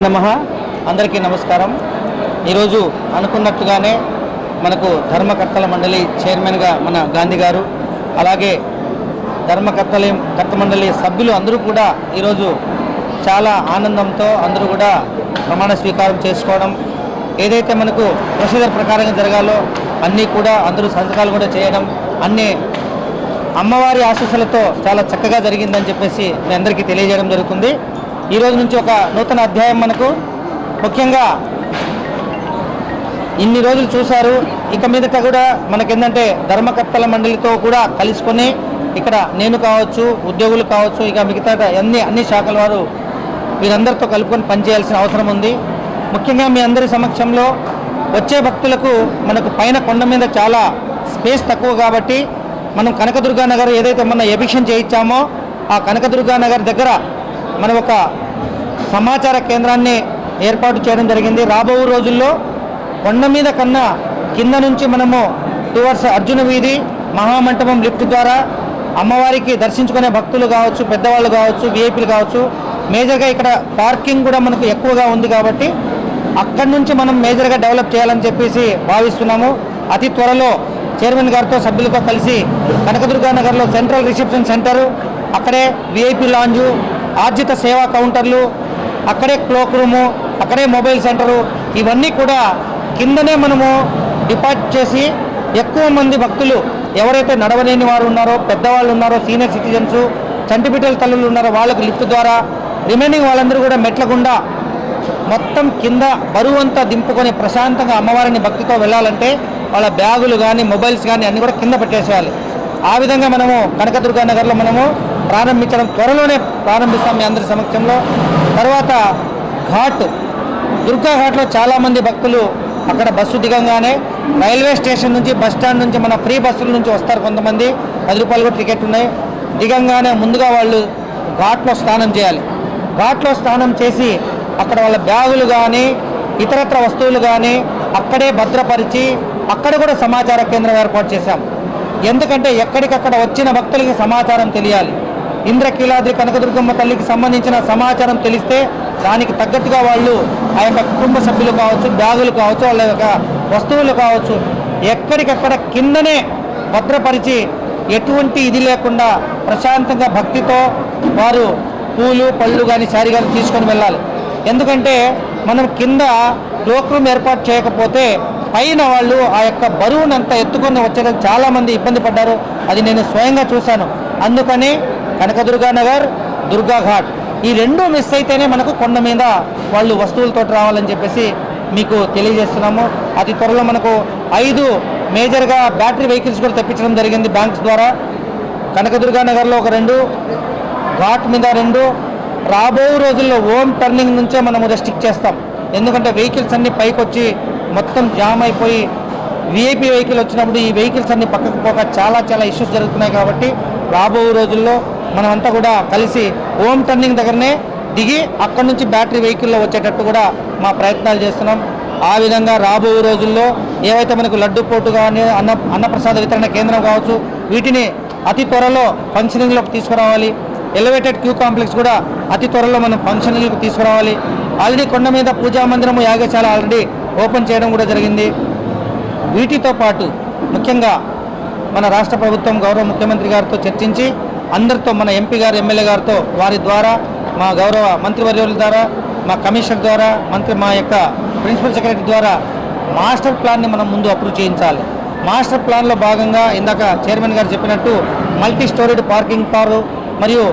నమ. అందరికీ నమస్కారం. ఈరోజు అనుకున్నట్టుగానే మనకు ధర్మకర్తల మండలి చైర్మన్గా మన గాంధీ గారు అలాగే ధర్మకర్తల కర్త మండలి సభ్యులు అందరూ కూడా ఈరోజు చాలా ఆనందంతో అందరూ కూడా ప్రమాణ స్వీకారం చేసుకోవడం ఏదైతే మనకు ప్రొసీజర్ ప్రకారంగా జరగాలో అన్నీ కూడా అందరూ సంతకాలు కూడా చేయడం అన్నీ అమ్మవారి ఆశీస్సులతో చాలా చక్కగా జరిగిందని చెప్పేసి మీ అందరికీ తెలియజేయడం జరుగుతుంది. ఈ రోజు నుంచి ఒక నూతన అధ్యాయం మనకు. ముఖ్యంగా ఇన్ని రోజులు చూశారు. ఇక మీదట కూడా మనకేంటంటే ధర్మకర్తల మండలితో కూడా కలుసుకొని ఇక్కడ నేను కావచ్చు ఉద్యోగులు కావచ్చు ఇక మిగతా అన్ని అన్ని శాఖల వారు వీరందరితో కలుపుకొని పనిచేయాల్సిన అవసరం ఉంది. ముఖ్యంగా మీ అందరి సమక్షంలో వచ్చే భక్తులకు మనకు పైన కొండ మీద చాలా స్పేస్ తక్కువ కాబట్టి మనం కనకదుర్గా నగర్ ఏదైతే మన ఎబిక్షన్ చేయించామో ఆ కనకదుర్గా నగర్ దగ్గర మనం ఒక సమాచార కేంద్రాన్ని ఏర్పాటు చేయడం జరిగింది. రాబో రోజుల్లో కొండ మీద కన్నా కింద నుంచి మనము టువర్స్ అర్జున వీధి మహామంటపం లిఫ్ట్ ద్వారా అమ్మవారికి దర్శించుకునే భక్తులు కావచ్చు పెద్దవాళ్ళు కావచ్చు విఐపీలు కావచ్చు మేజర్గా ఇక్కడ పార్కింగ్ కూడా మనకు ఎక్కువగా ఉంది కాబట్టి అక్కడి నుంచి మనం మేజర్గా డెవలప్ చేయాలని చెప్పేసి భావిస్తున్నాము. అతి త్వరలో చైర్మన్ గారితో సభ్యులతో కలిసి కనకదుర్గా నగర్లో సెంట్రల్ రిసెప్షన్ సెంటరు అక్కడే విఐపి లాంజు ఆర్జిత సేవా కౌంటర్లు అక్కడే క్లోక్ రూము అక్కడే మొబైల్ సెంటరు ఇవన్నీ కూడా కిందనే మనము డిపార్ట్ చేసి ఎక్కువ మంది భక్తులు ఎవరైతే నడవలేని వారు ఉన్నారో పెద్దవాళ్ళు ఉన్నారో సీనియర్ సిటిజన్స్ చంటిబిడ్డల తల్లులు ఉన్నారో వాళ్ళకు లిఫ్ట్ ద్వారా రిమైనింగ్ వాళ్ళందరూ కూడా మెట్ల గుండా మొత్తం కింద బరువు అంతా దింపుకొని ప్రశాంతంగా అమ్మవారిని భక్తితో వెళ్ళాలంటే వాళ్ళ బ్యాగులు కానీ మొబైల్స్ కానీ అన్నీ కూడా కింద పెట్టేసేయాలి. ఆ విధంగా మనము కనకదుర్గా నగర్లో మనము ప్రారంభించడం త్వరలోనే ప్రారంభిస్తాం మీ అందరి సమక్షంలో. తర్వాత ఘాట్ దుర్గా ఘాట్లో చాలామంది భక్తులు అక్కడ బస్సు దిగంగానే రైల్వే స్టేషన్ నుంచి బస్ స్టాండ్ నుంచి మన ఫ్రీ బస్సుల నుంచి వస్తారు కొంతమంది. పది రూపాయలు కూడా టికెట్ ఉన్నాయి. దిగంగానే ముందుగా వాళ్ళు ఘాట్లో స్నానం చేయాలి. ఘాట్లో స్నానం చేసి అక్కడ వాళ్ళ బ్యాగులు కానీ ఇతరత్ర వస్తువులు కానీ అక్కడే భద్రపరిచి అక్కడ కూడా సమాచార కేంద్రం ఏర్పాటు చేశాం. ఎందుకంటే ఎక్కడికక్కడ వచ్చిన భక్తులకి సమాచారం తెలియాలి. ఇంద్రకీలాద్రి కనకదుర్గమ్మ తల్లికి సంబంధించిన సమాచారం తెలిస్తే దానికి తగ్గట్టుగా వాళ్ళు ఆ యొక్క కుటుంబ సభ్యులు కావచ్చు బ్యాగులు కావచ్చు వాళ్ళ యొక్క వస్తువులు కావచ్చు ఎక్కడికక్కడ కిందనే భద్రపరిచి ఎటువంటి ఇది లేకుండా ప్రశాంతంగా భక్తితో వారు పూలు పళ్ళు కానీ శారీ కానీ తీసుకొని వెళ్ళాలి. ఎందుకంటే మనం కింద క్లోక్ రూమ్ ఏర్పాటు చేయకపోతే పైన వాళ్ళు ఆ యొక్క బరువునంతా ఎత్తుకొని వచ్చేయడం చాలామంది ఇబ్బంది పడ్డారు. అది నేను స్వయంగా చూశాను. అందుకని కనకదుర్గా నగర్ దుర్గా ఘాట్. ఈ రెండు మిస్ అయితేనే మనకు కొండ మీద వాళ్ళు వస్తువులతో రావాలని చెప్పేసి మీకు తెలియజేస్తున్నాము. అతి త్వరలో మనకు ఐదు మేజర్గా బ్యాటరీ వెహికల్స్ కూడా తెప్పించడం జరిగింది బ్యాంక్స్ ద్వారా. కనకదుర్గా నగర్లో ఒక రెండు ఘాట్ మీద రెండు. రాబో రోజుల్లో ఓమ్ టర్నింగ్ నుంచే మనము రెస్ట్రిక్ట్ చేస్తాం. ఎందుకంటే వెహికల్స్ అన్నీ పైకి వచ్చి మొత్తం జామ్ అయిపోయి వీఐపీ వెహికల్ వచ్చినప్పుడు ఈ వెహికల్స్ అన్ని పక్కకు పోక చాలా చాలా ఇష్యూస్ జరుగుతున్నాయి కాబట్టి రాబో రోజుల్లో మనమంతా కూడా కలిసి హోమ్ టర్నింగ్ దగ్గరనే దిగి అక్కడి నుంచి బ్యాటరీ వెహికల్లో వచ్చేటట్టు కూడా మా ప్రయత్నాలు చేస్తున్నాం. ఆ విధంగా రాబోయే రోజుల్లో ఏవైతే మనకు లడ్డు పోటు కానీ అన్న అన్నప్రసాద వితరణ కేంద్రం కావచ్చు వీటిని అతి త్వరలో ఫంక్షనింగ్లోకి తీసుకురావాలి. ఎలివేటెడ్ క్యూ కాంప్లెక్స్ కూడా అతి త్వరలో మనం ఫంక్షనింగ్లోకి తీసుకురావాలి. ఆల్రెడీ కొండ మీద పూజా మందిరము యాగశాల ఆల్రెడీ ఓపెన్ చేయడం కూడా జరిగింది. వీటితో పాటు ముఖ్యంగా మన రాష్ట్ర ప్రభుత్వం గౌరవ ముఖ్యమంత్రి గారితో చర్చించి అందరితో మన ఎంపీ గారు ఎమ్మెల్యే గారితో వారి ద్వారా మా గౌరవ మంత్రివర్యుల ద్వారా మా కమిషనర్ ద్వారా మంత్రి మా యొక్క ప్రిన్సిపల్ సెక్రటరీ ద్వారా మాస్టర్ ప్లాన్ని మనం ముందు అప్రూవ్ చేయించాలి. మాస్టర్ ప్లాన్లో భాగంగా ఇందాక చైర్మన్ గారు చెప్పినట్టు మల్టీ స్టోరీడ్ పార్కింగ్ కారు మరియు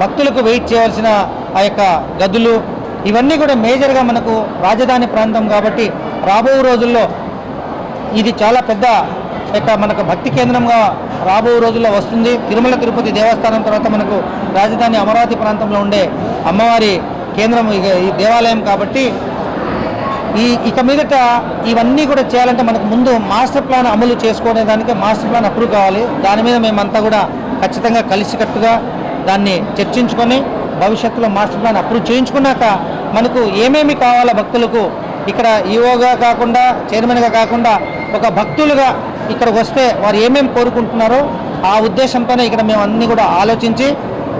భక్తులకు వెయిట్ చేయవలసిన ఆ యొక్క గదులు ఇవన్నీ కూడా మేజర్గా మనకు రాజధాని ప్రాంతం కాబట్టి రాబోయే రోజుల్లో ఇది చాలా పెద్ద యొక్క మనకు భక్తి కేంద్రంగా రాబో రోజుల్లో వస్తుంది. తిరుమల తిరుపతి దేవస్థానం తర్వాత మనకు రాజధాని అమరావతి ప్రాంతంలో ఉండే అమ్మవారి కేంద్రం ఇక ఈ దేవాలయం కాబట్టి ఈ ఇక మీదట ఇవన్నీ కూడా చేయాలంటే మనకు ముందు మాస్టర్ ప్లాన్ అమలు చేసుకునే దానికి మాస్టర్ ప్లాన్ అప్రూవ్ కావాలి. దాని మీద మేమంతా కూడా ఖచ్చితంగా కలిసికట్టుగా దాన్ని చర్చించుకొని భవిష్యత్తులో మాస్టర్ ప్లాన్ అప్రూవ్ చేయించుకున్నాక మనకు ఏమేమి కావాలో భక్తులకు ఇక్కడ ఈఓగా కాకుండా చైర్మన్గా కాకుండా ఒక భక్తులుగా ఇక్కడికి వస్తే వారు ఏమేమి కోరుకుంటున్నారో ఆ ఉద్దేశంతోనే ఇక్కడ మేము అన్నీ కూడా ఆలోచించి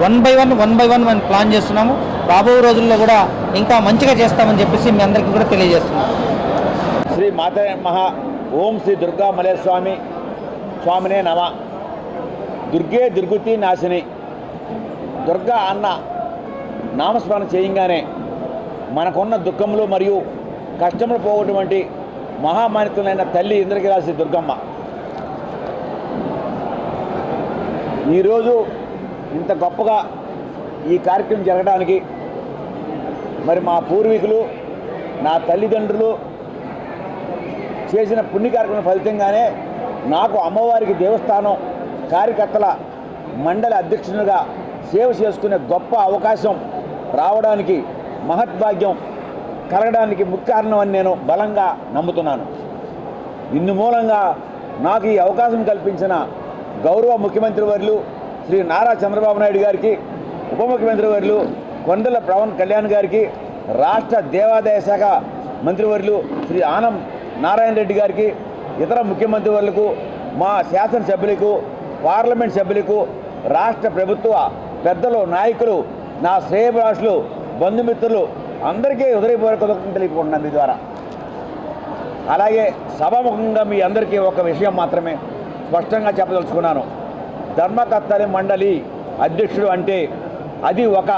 one by one one by one మనం ప్లాన్ చేస్తున్నాము. రాబోయే రోజుల్లో కూడా ఇంకా మంచిగా చేస్తామని చెప్పేసి మీ అందరికీ కూడా తెలియజేస్తున్నాం. శ్రీ మాత మహా ఓం శ్రీ దుర్గా మలేస్వామి స్వామినే నమ. దుర్గే దుర్గుతి నాశిని. దుర్గా అన్న నామస్మరణ చేయంగానే మనకున్న దుఃఖములు మరియు కష్టములు పోగొటువంటి మహామానితులైన తల్లి ఇంద్రగిరాసి దుర్గమ్మ ఈరోజు ఇంత గొప్పగా ఈ కార్యక్రమం జరగడానికి మరి మా పూర్వీకులు నా తల్లిదండ్రులు చేసిన పుణ్య కార్యక్రమం ఫలితంగానే నాకు అమ్మవారికి దేవస్థానం కార్యకర్తల మండలి అధ్యక్షునిగా సేవ చేసుకునే గొప్ప అవకాశం రావడానికి మహద్భాగ్యం కలగడానికి ముఖ్య కారణం అని నేను బలంగా నమ్ముతున్నాను. ఇందు మూలంగా నాకు ఈ అవకాశం కల్పించిన గౌరవ ముఖ్యమంత్రి వర్యులు శ్రీ నారా చంద్రబాబు నాయుడు గారికి ఉప ముఖ్యమంత్రి వర్యులు కొండల పవన్ కళ్యాణ్ గారికి రాష్ట్ర దేవాదాయ శాఖ మంత్రివర్యులు శ్రీ ఆనం నారాయణ రెడ్డి గారికి ఇతర ముఖ్యమంత్రి వర్యులకు మా శాసనసభ్యులకు పార్లమెంట్ సభ్యులకు రాష్ట్ర ప్రభుత్వ పెద్దలు నాయకులు నా శ్రేయభాషులు బంధుమిత్రులు అందరికీ హృదయపూర్వక కృతజ్ఞతలు తెలియకుంటున్నాను మీ ద్వారా. అలాగే సభాముఖంగా మీ అందరికీ ఒక విషయం మాత్రమే. స్పష్టంగా చెప్పదలుచుకున్నాను. ధర్మకర్తలి మండలి అధ్యక్షుడు అంటే అది ఒక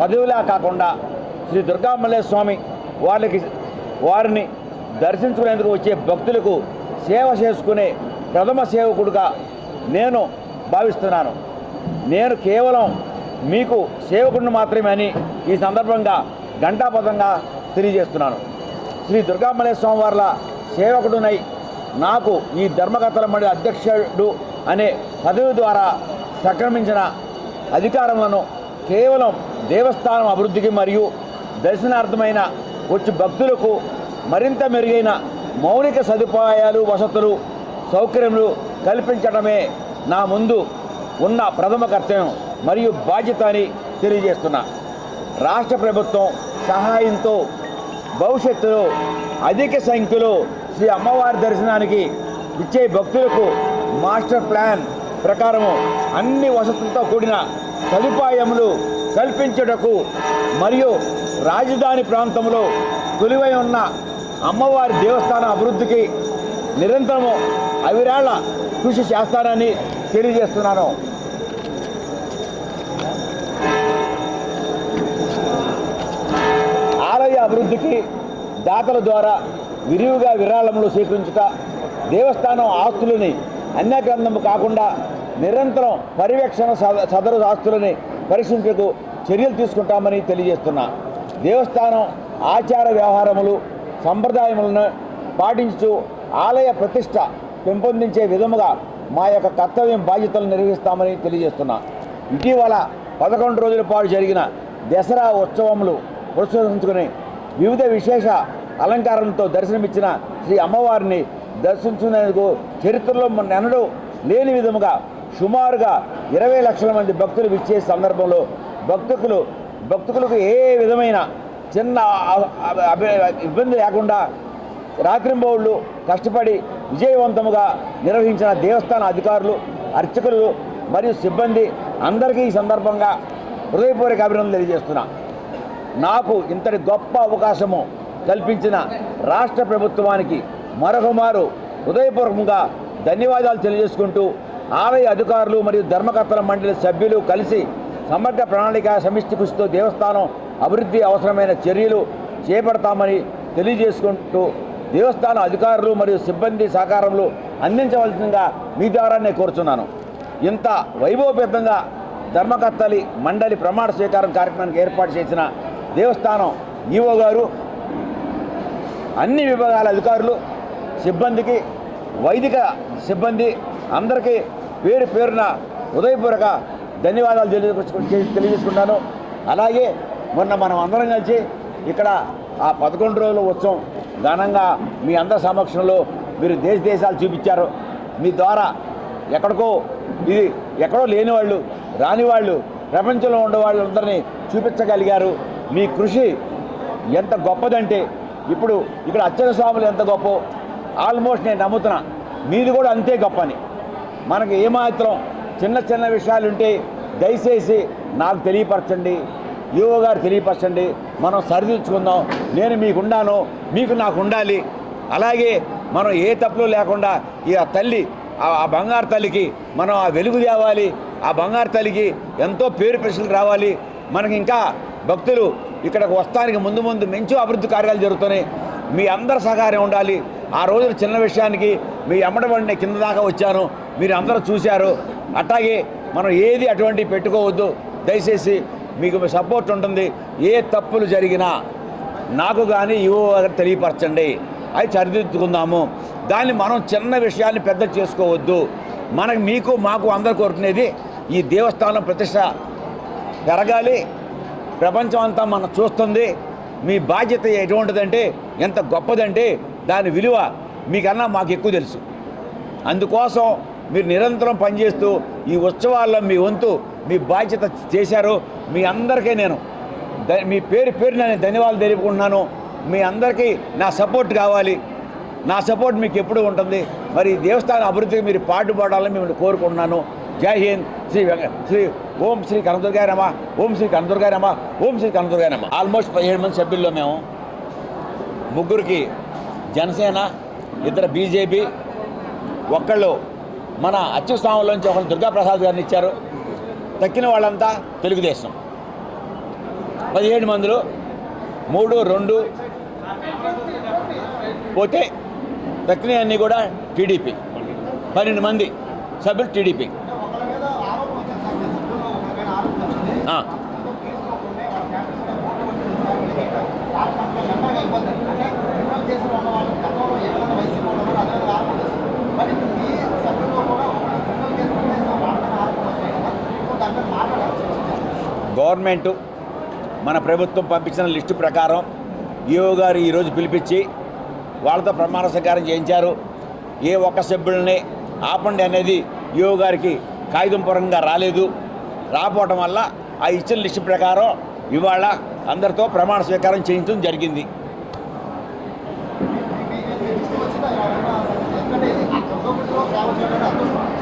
పదవిలా కాకుండా శ్రీ దుర్గామల్లేశ్వర స్వామి వాళ్ళకి వారిని దర్శించుకునేందుకు వచ్చే భక్తులకు సేవ చేసుకునే ప్రథమ సేవకుడుగా నేను భావిస్తున్నాను. నేను కేవలం మీకు సేవకుడిని మాత్రమే అని ఈ సందర్భంగా ఘంటాపథంగా తెలియజేస్తున్నాను. శ్రీ దుర్గామల్లేశ్వర స్వామి వార్ల సేవకుడునై నాకు ఈ ధర్మకర్తల మండలి అధ్యక్షుడు అనే పదవి ద్వారా సంక్రమించిన అధికారములను కేవలం దేవస్థానం అభివృద్ధికి మరియు దర్శనార్థమైన వచ్చి భక్తులకు మరింత మెరుగైన మౌలిక సదుపాయాలు వసతులు సౌకర్యములు కల్పించడమే నా ముందు ఉన్న ప్రథమ కర్తవ్యం మరియు బాధ్యత అని తెలియజేస్తున్నా. రాష్ట్ర ప్రభుత్వం సహాయంతో భవిష్యత్తులో అధిక సంఖ్యలో శ్రీ అమ్మవారి దర్శనానికి ఇచ్చే భక్తులకు మాస్టర్ ప్లాన్ ప్రకారము అన్ని వసతులతో కూడిన సదుపాయములు కల్పించుటకు మరియు రాజధాని ప్రాంతంలో కొలువై ఉన్న అమ్మవారి దేవస్థాన అభివృద్ధికి నిరంతరము అవిరాళ కృషి చేస్తానని తెలియజేస్తున్నాను. ఆలయ అభివృద్ధికి దాతల ద్వారా విరివిగా విరాళములు స్వీకరించుట దేవస్థానం ఆస్తులని అన్యగ్రంథము కాకుండా నిరంతరం పర్యవేక్షణ సద- సదరు ఆస్తులని పరీక్షించకు చర్యలు తీసుకుంటామని తెలియజేస్తున్నా. దేవస్థానం ఆచార వ్యవహారములు సంప్రదాయములను పాటించు ఆలయ ప్రతిష్ట పెంపొందించే విధముగా మా యొక్క కర్తవ్యం బాధ్యతలు నిర్వహిస్తామని తెలియజేస్తున్నా. ఇటీవల పదకొండు రోజుల పాటు జరిగిన దసరా ఉత్సవములు పురస్కరించుకుని వివిధ విశేష అలంకారంతో దర్శనమిచ్చిన శ్రీ అమ్మవారిని దర్శించుకునేందుకు చరిత్రలో నెనడు లేని విధముగా సుమారుగా ఇరవై లక్షల మంది భక్తులు విచ్చే సందర్భంలో భక్తులు భక్తులకు ఏ విధమైన చిన్న అభి- ఇబ్బంది లేకుండా రాత్రింబౌళ్ళు కష్టపడి విజయవంతముగా నిర్వహించిన దేవస్థాన అధికారులు అర్చకులు మరియు సిబ్బంది అందరికీ ఈ సందర్భంగా హృదయపూర్వక అభినందనలు తెలియజేస్తున్నా. నాకు ఇంతటి గొప్ప అవకాశము కల్పించిన రాష్ట్ర ప్రభుత్వానికి మరొకమారు హృదయపూర్వకంగా ధన్యవాదాలు తెలియజేసుకుంటూ ఆలయ అధికారులు మరియు ధర్మకర్తల మండలి సభ్యులు కలిసి సమగ్ర ప్రణాళిక సమిష్టి కృషితో దేవస్థానం అభివృద్ధి అవసరమైన చర్యలు చేపడతామని తెలియజేసుకుంటూ దేవస్థాన అధికారులు మరియు సిబ్బంది సహకారంలో అందించవలసిందిగా మీ ద్వారా నేను కోరుచున్నాను. ఇంత వైభవపేతంగా ధర్మకర్తలి మండలి ప్రమాణ స్వీకారం కార్యక్రమానికి ఏర్పాటు చేసిన దేవస్థానం ఈవో గారు అన్ని విభాగాల అధికారులు సిబ్బందికి వైదిక సిబ్బంది అందరికీ పేరు పేరున ఉదయపూర్వక ధన్యవాదాలు తెలియజేసుకు తెలియజేసుకుంటాను. అలాగే మొన్న మనం అందరం కలిసి ఇక్కడ ఆ పదకొండు రోజుల ఉత్సవం ఘనంగా మీ అందరి సమక్షంలో మీరు దేశ దేశాలు చూపించారు. మీ ద్వారా ఎక్కడికో ఇది ఎక్కడో లేని వాళ్ళు రాని వాళ్ళు ప్రపంచంలో ఉండే వాళ్ళందరినీ చూపించగలిగారు. మీ కృషి ఎంత గొప్పదంటే ఇప్పుడు ఇక్కడ అచ్చన స్వాములు ఎంత గొప్ప? ఆల్మోస్ట్ నేను నమ్ముతున్నా. మీది కూడా అంతే గొప్పని. మనకు ఏమాత్రం చిన్న చిన్న విషయాలు ఉంటే దయచేసి నాకు తెలియపరచండి. యువ గారు తెలియపరచండి. మనం సరిదిద్దుకుందాం. నేను మీకున్నాను మీకు నాకు ఉండాలి అలాగే మనం ఏ తప్పులు లేకుండా ఈ ఆ తల్లి ఆ బంగారు తల్లికి మనం ఆ వెలుగు తేవాలి. ఆ బంగారు తల్లికి ఎంతో పేరు ప్రశ్నలు రావాలి. మనకి ఇంకా భక్తులు ఇక్కడికి వస్తానికి ముందు ముందు మంచి అభివృద్ధి కార్యాలు జరుగుతున్నాయి. మీ అందరి సహకారం ఉండాలి. ఆ రోజున చిన్న విషయానికి మీ ఎమ్మడబడిన కింద దాకా వచ్చాను. మీరు అందరూ చూశారు. అట్లాగే మనం ఏది అటువంటి పెట్టుకోవద్దు. దయచేసి మీకు సపోర్ట్ ఉంటుంది. ఏ తప్పులు జరిగినా నాకు కానీ ఇవో తెలియపరచండి. అవి సరిదిద్దుకుందాము. దాన్ని మనం చిన్న విషయాన్ని పెద్ద చేసుకోవద్దు. మనకు మీకు మాకు అందరు కోరుకునేది ఈ దేవస్థానం ప్రతిష్ట పెరగాలి. ప్రపంచం అంతా మనం చూస్తుంది. మీ బాధ్యత ఎటువంటిదంటే ఎంత గొప్పదంటే దాని విలువ మీకన్నా మాకు ఎక్కువ తెలుసు. అందుకోసం మీరు నిరంతరం పనిచేస్తూ ఈ ఉత్సవాల్లో మీ వంతు మీ బాధ్యత చేశారు. మీ అందరికీ నేను మీ పేరు పేరు నేను ధన్యవాదాలు తెలుపుకుంటున్నాను. మీ అందరికీ నా సపోర్ట్ కావాలి. నా సపోర్ట్ మీకు ఎప్పుడు ఉంటుంది. మరి దేవస్థాన అభివృద్ధికి మీరు పాటుపడాలని మిమ్మల్ని కోరుకుంటున్నాను. జై హింద్. శ్రీ వెంక శ్రీ ఓం శ్రీ కనదుర్గాయ నమ ఓం శ్రీ కనదుర్గాయ నమ ఓం శ్రీ కనదుర్గాయ నమ. ఆల్మోస్ట్ పదిహేడు మంది సభ్యుల్లో మేము. ముగ్గురికి జనసేన ఇద్దరు బీజేపీ ఒక్కళ్ళు మన అత్యుత్సాహంలోంచి ఒకళ్ళు దుర్గాప్రసాద్ గారిని ఇచ్చారు. తక్కిన వాళ్ళంతా తెలుగుదేశం. పదిహేడు మందులు మూడు రెండు పోతే తక్కినవన్నీ కూడా టీడీపీ. పన్నెండు మంది సభ్యులు టీడీపీ ఆ, గవర్నమెంటు మన ప్రభుత్వం పంపించిన లిస్టు ప్రకారం ఈఓ గారు ఈరోజు పిలిపించి వాళ్ళతో ప్రమాణ స్వీకారం చేయించారు. ఏ ఒక్క సభ్యుల్ని ఆపండి అనేది ఈఓ గారికి కాగితం పరంగా రాలేదు. రాకపోవటం వల్ల ఆ ఇచ్చిన లిస్టు ప్రకారం ఇవాళ అందరితో ప్రమాణ స్వీకారం చేయించడం జరిగింది.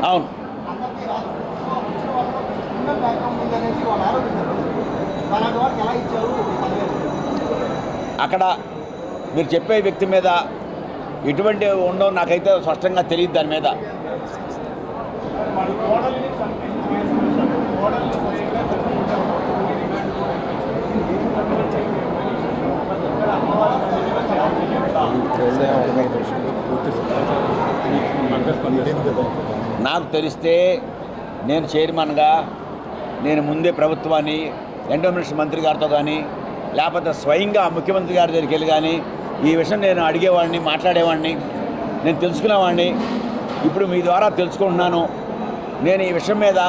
అవును. అక్కడ మీరు చెప్పే వ్యక్తి మీద ఎటువంటి ఉండో నాకైతే స్పష్టంగా తెలియదు దాని మీద. నాకు తెలిస్తే నేను చైర్మన్గా నేను ముందే ప్రభుత్వాన్ని ఎండోమినిస్టర్ మంత్రి గారితో కానీ లేకపోతే స్వయంగా ముఖ్యమంత్రి గారి దగ్గరికి వెళ్ళి కానీ ఈ విషయం నేను అడిగేవాడిని మాట్లాడేవాడిని నేను తెలుసుకునేవాడిని. ఇప్పుడు మీ ద్వారా తెలుసుకుంటున్నాను. నేను ఈ విషయం మీద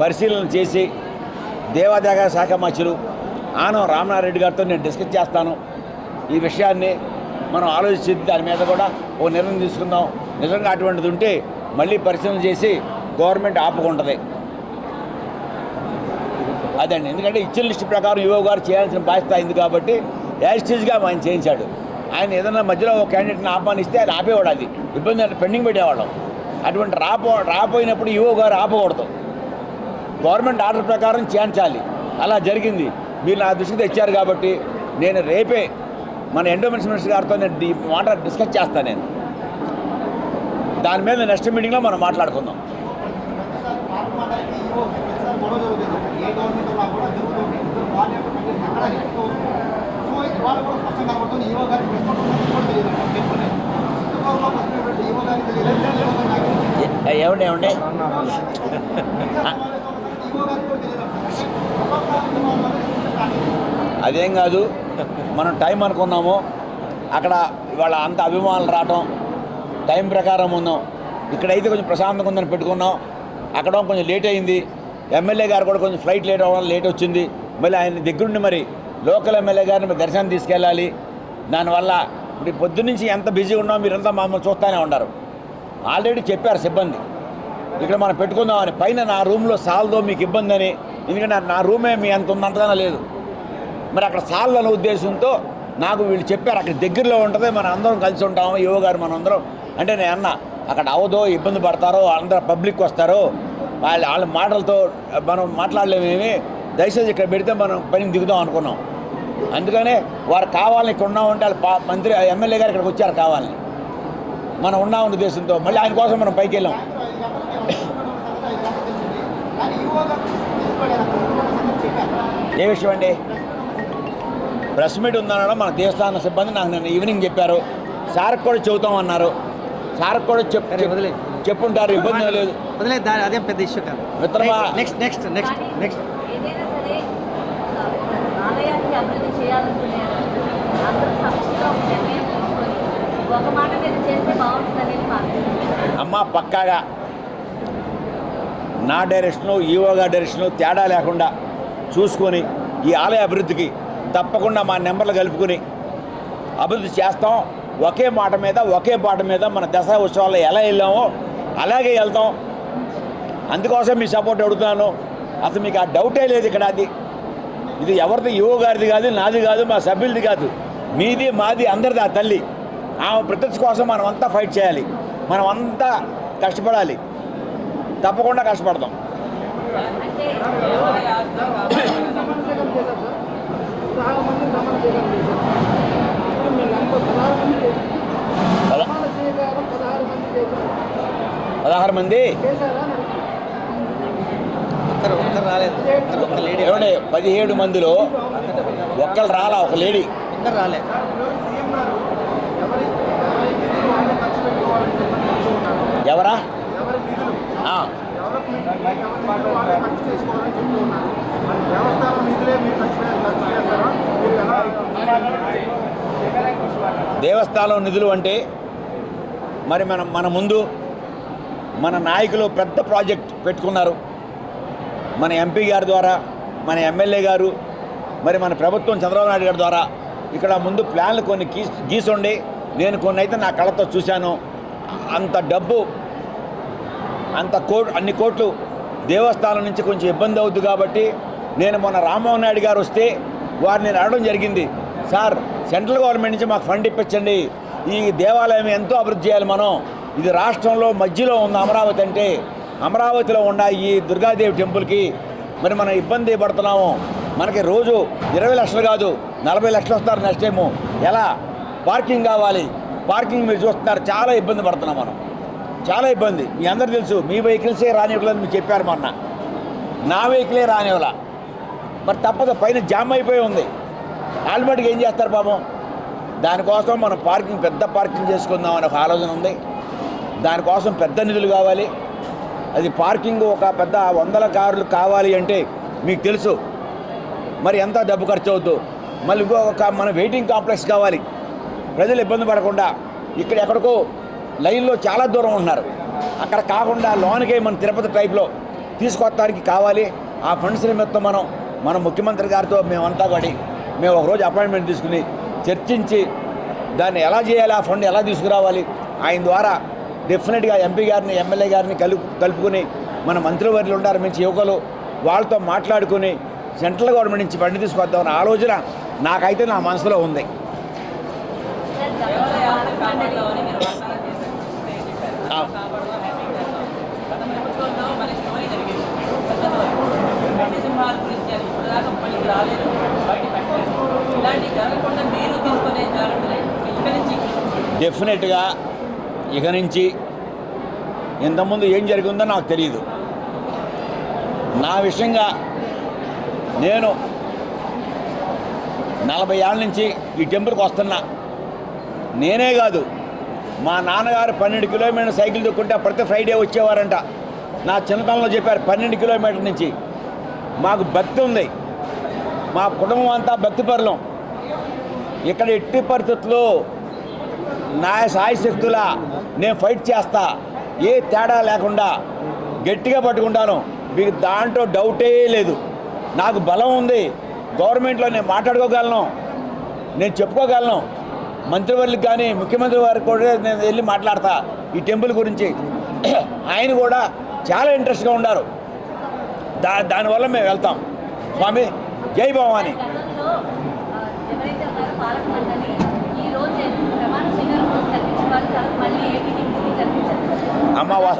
పరిశీలన చేసి దేవాదేగ శాఖ మంత్రులు ఆనం రామనారెడ్డి గారితో నేను డిస్కస్ చేస్తాను. ఈ విషయాన్ని మనం ఆలోచించి దాని మీద కూడా ఓ నిర్ణయం తీసుకుందాం. నిజంగా అటువంటిది ఉంటే మళ్ళీ పరిశీలన చేసి గవర్నమెంట్ ఆపుకుంటుంది. అదండి. ఎందుకంటే ఇచ్చిన లిస్ట్ ప్రకారం యువ గారు చేయాల్సిన బాధ్యత అయింది కాబట్టి యాజిటీస్గా ఆయన చేయించాడు. ఆయన ఏదైనా మధ్యలో ఒక క్యాండిడేట్ని ఆహ్వానిస్తే అది ఆపేవాడు అది. ఇబ్బంది అంటే పెండింగ్ పెట్టేవాళ్ళం. అటువంటి రాపో రాపోయినప్పుడు యువ గారు ఆపకూడదు. గవర్నమెంట్ ఆర్డర్ ప్రకారం చేయించాలి. అలా జరిగింది. మీరు నా దృష్టికి తెచ్చారు కాబట్టి నేను రేపే మన ఎండోమెంట్స్ మినిస్టర్ గారితో నేను ఈ మాట డిస్కస్ చేస్తాను నేను. దాని మీద నెక్స్ట్ మీటింగ్లో మనం మాట్లాడుకుందాం. ఏమండి ఏమండి? అదేం కాదు. మనం టైం అనుకున్నాము అక్కడ ఇవాళ అంత అభిమానులు రావటం టైం ప్రకారం ఉన్నాం ఇక్కడైతే కొంచెం ప్రశాంతంగా ఉందని పెట్టుకున్నాం. అక్కడ కొంచెం లేట్ అయింది. ఎమ్మెల్యే గారు కూడా కొంచెం ఫ్లైట్ లేట్ అవ్వడం లేట్ వచ్చింది. మళ్ళీ ఆయన దగ్గరుండి మరి లోకల్ ఎమ్మెల్యే గారిని మరి దర్శనం తీసుకెళ్ళాలి. దానివల్ల ఇప్పుడు పొద్దునుంచి ఎంత బిజీ ఉన్నామో మీరంతా మమ్మల్ని చూస్తూనే ఉన్నారు. ఆల్రెడీ చెప్పారు సిబ్బంది. ఇక్కడ మనం పెట్టుకుందామని పైన నా రూమ్లో సాల్దో మీకు ఇబ్బంది అని. ఎందుకంటే నా- నా రూమే మీ అంత ఉందంతగానే లేదు. మరి అక్కడ సాలన్న ఉద్దేశంతో నాకు వీళ్ళు చెప్పారు అక్కడ దగ్గరలో ఉంటుంది మనం అందరం కలిసి ఉంటాము యువ గారు మనం అంటే నేను అన్న అక్కడ అవదో ఇబ్బంది పడతారో అందరూ పబ్లిక్ వస్తారో వాళ్ళ వాళ్ళ మాటలతో మనం మాట్లాడలేమేమి దయచేసి ఇక్కడ పెడితే మనం పని దిగుదాం అనుకున్నాం. అందుకనే వారు కావాలని ఇక్కడ ఉన్నామంటే వాళ్ళ పా- మంత్రి ఎమ్మెల్యే గారు ఇక్కడికి వచ్చారు కావాలని. మనం ఉన్నామన్న ఉద్దేశంతో మళ్ళీ ఆయన కోసం మనం పైకి వెళ్ళాం. ఏ విషయం అండి? ప్రెస్ మీట్ ఉందనడం మన దేవస్థాన సిబ్బంది నాకు నిన్న ఈవినింగ్ చెప్పారు. సార్కి కూడా చెబుతామన్నారు సార్కి కూడా చెప్ సరే, వదిలేయ్. చెప్పుంటారు ఇబ్బంది లేదు. అదేం పెద్ద ఇష్యూ కాదు. మిత్రమా? నెక్స్ట్ నెక్స్ట్ నెక్స్ట్ నెక్స్ట్ సరే. అమ్మ పక్కాగా. నా డైరెక్షను ఈవో గారి డైరెక్షను తేడా లేకుండా చూసుకొని ఈ ఆలయ అభివృద్ధికి తప్పకుండా మా నెంబర్లు కలుపుకొని అభివృద్ధి చేస్తాం. ఒకే మాట మీద ఒకే పాట మీద మన దసరా ఉత్సవాల్లో ఎలా వెళ్ళామో అలాగే వెళ్తాం. అందుకోసం మీ సపోర్ట్ అడుగుతున్నాను. అసలు మీకు ఆ డౌటే లేదు ఇక్కడ అది. ఇది ఎవరిది? యువ గారిది కాదు నాది కాదు మా సభ్యులది కాదు. మీది మాది అందరిది ఆ తల్లి. ఆమె ప్రతిష్ట కోసం మనం అంతా ఫైట్ చేయాలి. మనం అంతా కష్టపడాలి. తప్పకుండా కష్టపడతాం. అంటే పద- పదహారు మంది ఒక్కరు ఒక్కరు రాలేదు. ఒక్కరు ఒక్క లేడీ ఏమండి పదిహేడు మందిలో ఒక్కరు రాలా ఒక లేడీ? ఒక్కరు రాలేదు. ఎవరా? ఆ, దేవస్థానం నిధులు అంటే మరి మనం మన ముందు మన నాయకులు పెద్ద ప్రాజెక్ట్ పెట్టుకున్నారు. మన ఎంపీ గారి ద్వారా మన ఎమ్మెల్యే గారు మరి మన ప్రభుత్వం చంద్రబాబు నాయుడు గారి ద్వారా ఇక్కడ ముందు ప్లాన్లు కొన్ని గీ గీసుండి. నేను కొన్ని అయితే నా కళ్ళతో చూశాను. అంత డబ్బు అంత కోట్ అన్ని కోట్లు దేవస్థానం నుంచి కొంచెం ఇబ్బంది అవుద్ది కాబట్టి నేను మొన్న రామ్మోహన్ నాయుడు గారు వస్తే వారిని నేను అడగడం జరిగింది. సార్ సెంట్రల్ గవర్నమెంట్ నుంచి మాకు ఫండ్ ఇప్పించండి. ఈ దేవాలయం ఎంతో అభివృద్ధి చేయాలి మనం. ఇది రాష్ట్రంలో మధ్యలో ఉన్న అమరావతి అంటే అమరావతిలో ఉన్న ఈ దుర్గాదేవి టెంపుల్కి మరి మనం ఇబ్బంది పడుతున్నాము. మనకి రోజు ఇరవై లక్షలు కాదు నలభై లక్షలు వస్తారు నెక్స్ట్ టైము. ఎలా? పార్కింగ్ కావాలి. పార్కింగ్ మీరు చూస్తున్నారు చాలా ఇబ్బంది పడుతున్నాం మనం. చాలా ఇబ్బంది. మీ అందరు తెలుసు మీ వెహికల్సే రానివ్వలేదు మీరు చెప్పారు మొన్న. నా వెహికలే రానివ్వాల. మరి తప్పదు పైన జామ్ అయిపోయి ఉంది. ఆల్మటికి ఏం చేస్తారు పాపం? దానికోసం మనం పార్కింగ్ పెద్ద పార్కింగ్ చేసుకుందాం అనే ఒక ఆలోచన ఉంది. దానికోసం పెద్ద నిధులు కావాలి. అది పార్కింగ్ ఒక పెద్ద వందల కార్లు కావాలి అంటే మీకు తెలుసు. మరి ఎంత డబ్బు ఖర్చు అవుద్దు? మళ్ళీ ఒక మన వెయిటింగ్ కాంప్లెక్స్ కావాలి. ప్రజలు ఇబ్బంది పడకుండా ఇక్కడ ఎక్కడికో లైన్లో చాలా దూరం ఉన్నారు అక్కడ కాకుండా లోనికి మన తిరుపతి టైప్లో తీసుకొస్తానికి కావాలి. ఆ ఫండ్స్ నిమిత్తం మనం మన ముఖ్యమంత్రి గారితో మేమంతా కూడా మేము ఒకరోజు అపాయింట్మెంట్ తీసుకుని చర్చించి దాన్ని ఎలా చేయాలి ఆ ఫండ్ ఎలా తీసుకురావాలి ఆయన ద్వారా డెఫినెట్గా ఎంపీ గారిని ఎమ్మెల్యే గారిని కలుపు కలుపుకొని మన మంత్రివర్యులు ఉండారు మంచి యువకులు వాళ్ళతో మాట్లాడుకుని సెంట్రల్ గవర్నమెంట్ నుంచి ఫండ్ తీసుకొద్దామన్న ఆలోచన నాకైతే నా మనసులో ఉంది. రాలేదు. ఇలాంటి జరగకుండా మీరు తీసుకునే నుంచి. డెఫినెట్గా ఇక నుంచి ఇంతకుముందు ఏం జరిగిందో నాకు తెలియదు నా విషయంగా నేను నలభై ఏళ్ళ నుంచి ఈ టెంపుల్కి వస్తున్నా. నేనే కాదు మా నాన్నగారు పన్నెండు కిలోమీటర్ సైకిల్ తొక్కుంటే ప్రతి ఫ్రైడే వచ్చేవారంట. నా చిన్నతనంలో చెప్పారు పన్నెండు కిలోమీటర్ నుంచి. మాకు భక్తి ఉంది. మా కుటుంబం అంతా భక్తి పరులం ఇక్కడ ఎట్టి పరిస్థితుల్లో నా సాయశక్తుల నేను ఫైట్ చేస్తా. ఏ తేడా లేకుండా గట్టిగా పట్టుకుంటాను. మీకు దాంట్లో డౌటే లేదు. నాకు బలం ఉంది. గవర్నమెంట్లో నేను మాట్లాడుకోగలను. నేను చెప్పుకోగలను. మంత్రివర్లకు కానీ ముఖ్యమంత్రి వారికి కూడా నేను వెళ్ళి మాట్లాడతా ఈ టెంపుల్ గురించి. ఆయన కూడా చాలా ఇంట్రెస్ట్గా ఉన్నారు. దా దానివల్ల మేము వెళ్తాం. స్వామి జై భవాని. అమ్మవా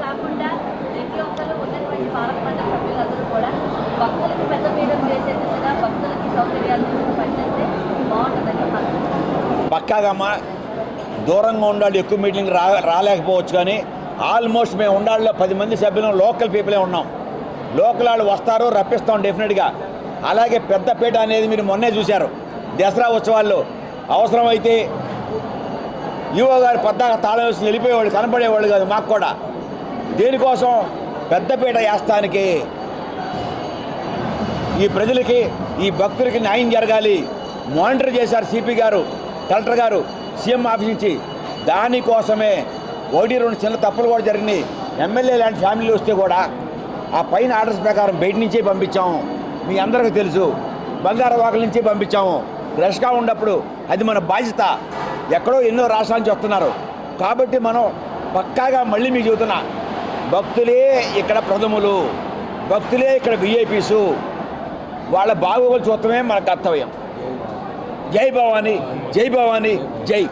పక్కాగమ్మా దూరంగా ఉండాలి ఎక్కువ మీటింగ్ రా రాలేకపోవచ్చు కానీ ఆల్మోస్ట్ మేము ఉండాలిలో పది మంది సభ్యులు లోకల్ పీపులే ఉన్నాం. లోకల్ వాళ్ళు వస్తారు రప్పిస్తాం డెఫినెట్గా. అలాగే పెద్దపేట అనేది మీరు మొన్నే చూశారు. దసరా ఉత్సవాల్లో అవసరమైతే యువ గారు పెద్దగా తాళం వేసి వెళ్ళిపోయేవాళ్ళు కనపడేవాళ్ళు కాదు మాకు కూడా. దీనికోసం పెద్దపేట వేస్తానికి ఈ ప్రజలకి ఈ భక్తులకి న్యాయం జరగాలి. మానిటర్ చేశారు సిపి గారు కలెక్టర్ గారు సీఎం ఆఫీస్ నుంచి. దానికోసమే ఒకటి రెండు చిన్న తప్పులు కూడా జరిగినాయి. ఎమ్మెల్యే లాంటి ఫ్యామిలీ వస్తే కూడా ఆ పైన ఆర్డర్స్ ప్రకారం బయట నుంచే పంపించాము మీ అందరికీ తెలుసు బంగారు వాకల నుంచి పంపించాము. రష్గా ఉన్నప్పుడు అది మన బాధ్యత. ఎక్కడో ఎన్నో రాష్ట్రాల నుంచి వస్తున్నారు. కాబట్టి మనం పక్కాగా మళ్ళీ మీకు చెబుతున్నా భక్తులే ఇక్కడ ప్రథములు భక్తులే ఇక్కడ విఐపీసు వాళ్ళ బాగోగులు చూడటమే మన కర్తవ్యం. జై భవానీ జై భవానీ జై.